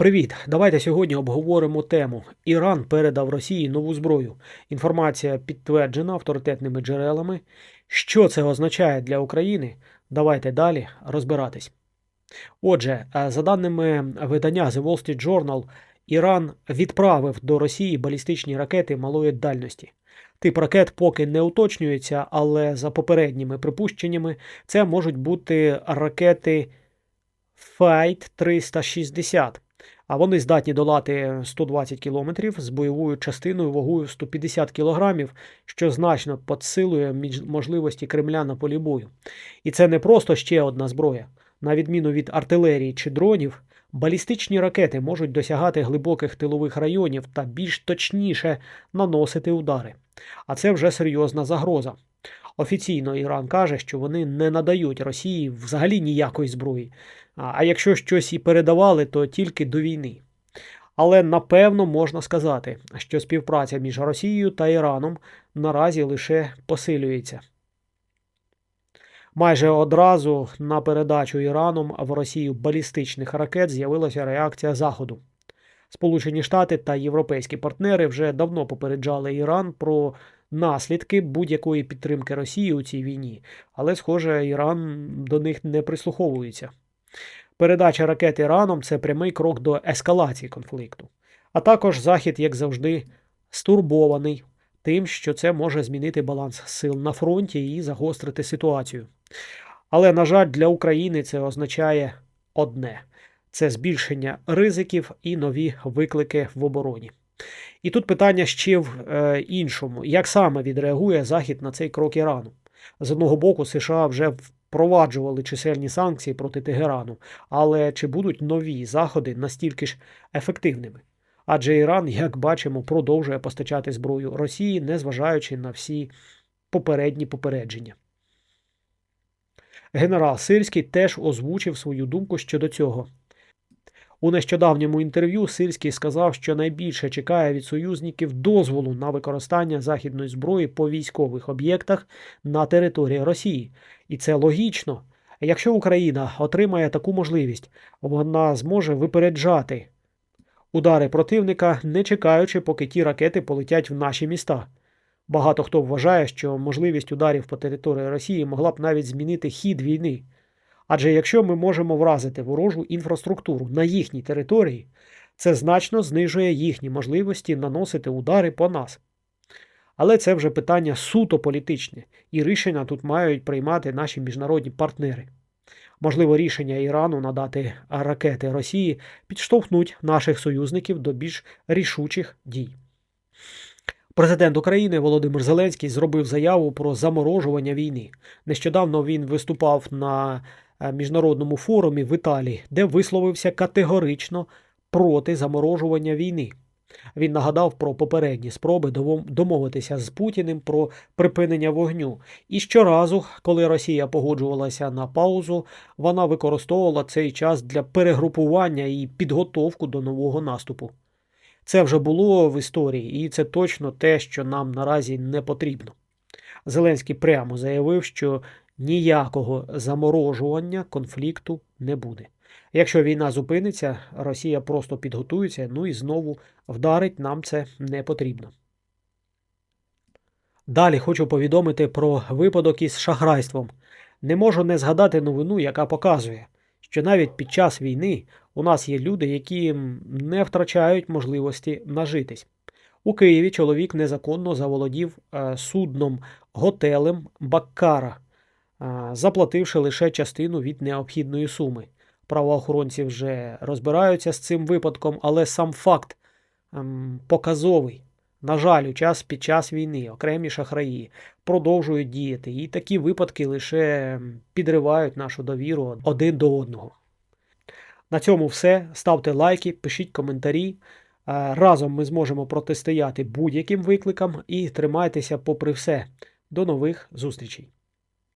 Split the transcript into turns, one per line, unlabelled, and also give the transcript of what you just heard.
Привіт! Давайте сьогодні обговоримо тему. Іран передав Росії нову зброю. Інформація підтверджена авторитетними джерелами. Що це означає для України? Давайте далі розбиратись. Отже, е, за даними видання The Wall Street Journal, Іран відправив до Росії балістичні ракети малої дальності. Тип ракет поки не уточнюється, але за попередніми припущеннями це можуть бути ракети Fight 360 а вони здатні долати 120 км з бойовою частиною вагою 150 кг, що значно підсилує можливості Кремля на полі бою. І це не просто ще одна зброя. На відміну від артилерії чи дронів, балістичні ракети можуть досягати глибоких тилових районів та більш точніше наносити удари. А це вже серйозна загроза. Офіційно Іран каже, що вони не надають Росії взагалі ніякої зброї. А якщо щось і передавали, то тільки до війни. Але напевно можна сказати, що співпраця між Росією та Іраном наразі лише посилюється. Майже одразу на передачу Іраном в Росію балістичних ракет з'явилася реакція Заходу. Сполучені Штати та європейські партнери вже давно попереджали Іран про наслідки будь-якої підтримки Росії у цій війні, але, схоже, Іран до них не прислуховується. Передача ракет Іраном це прямий крок до ескалації конфлікту. А також Захід, як завжди, стурбований тим, що це може змінити баланс сил на фронті і загострити ситуацію. Але, на жаль, для України це означає одне: це збільшення ризиків і нові виклики в обороні. І тут питання ще в е, іншому: як саме відреагує Захід на цей крок Ірану? З одного боку, США вже впроваджували чисельні санкції проти Тегерану, але чи будуть нові заходи настільки ж ефективними? Адже Іран, як бачимо, продовжує постачати зброю Росії, незважаючи на всі попередні попередження. Генерал Сирський теж озвучив свою думку щодо цього. У нещодавньому інтерв'ю Сирський сказав, що найбільше чекає від союзників дозволу на використання західної зброї по військових об'єктах на території Росії. І це логічно. Якщо Україна отримає таку можливість, вона зможе випереджати удари противника, не чекаючи, поки ті ракети полетять в наші міста. Багато хто вважає, що можливість ударів по території Росії могла б навіть змінити хід війни. Адже якщо ми можемо вразити ворожу інфраструктуру на їхній території, це значно знижує їхні можливості наносити удари по нас. Але це вже питання суто політичне, і рішення тут мають приймати наші міжнародні партнери. Можливо, рішення Ірану надати ракети Росії підштовхнуть наших союзників до більш рішучих дій. Президент України Володимир Зеленський зробив заяву про заморожування війни. Нещодавно він виступав на міжнародному форумі в Італії, де висловився категорично проти заморожування війни. Він нагадав про попередні спроби домовитися з Путіним про припинення вогню. І щоразу, коли Росія погоджувалася на паузу, вона використовувала цей час для перегрупування і підготовку до нового наступу. Це вже було в історії, і це точно те, що нам наразі не потрібно. Зеленський прямо заявив, що ніякого заморожування конфлікту не буде. Якщо війна зупиниться, Росія просто підготується, ну і знову вдарить, нам це не потрібно. Далі хочу повідомити про випадок із шахрайством. Не можу не згадати новину, яка показує, що навіть під час війни у нас є люди, які не втрачають можливості нажитись. У Києві чоловік незаконно заволодів е, судном готелем Баккара, заплативши лише частину від необхідної суми. Правоохоронці вже розбираються з цим випадком, але сам факт ем, показовий. На жаль, у час під час війни окремі шахраї продовжують діяти, і такі випадки лише ем, підривають нашу довіру один до одного. На цьому все. Ставте лайки, пишіть коментарі. Е, Разом ми зможемо протистояти будь-яким викликам і тримайтеся попри все. До нових зустрічей!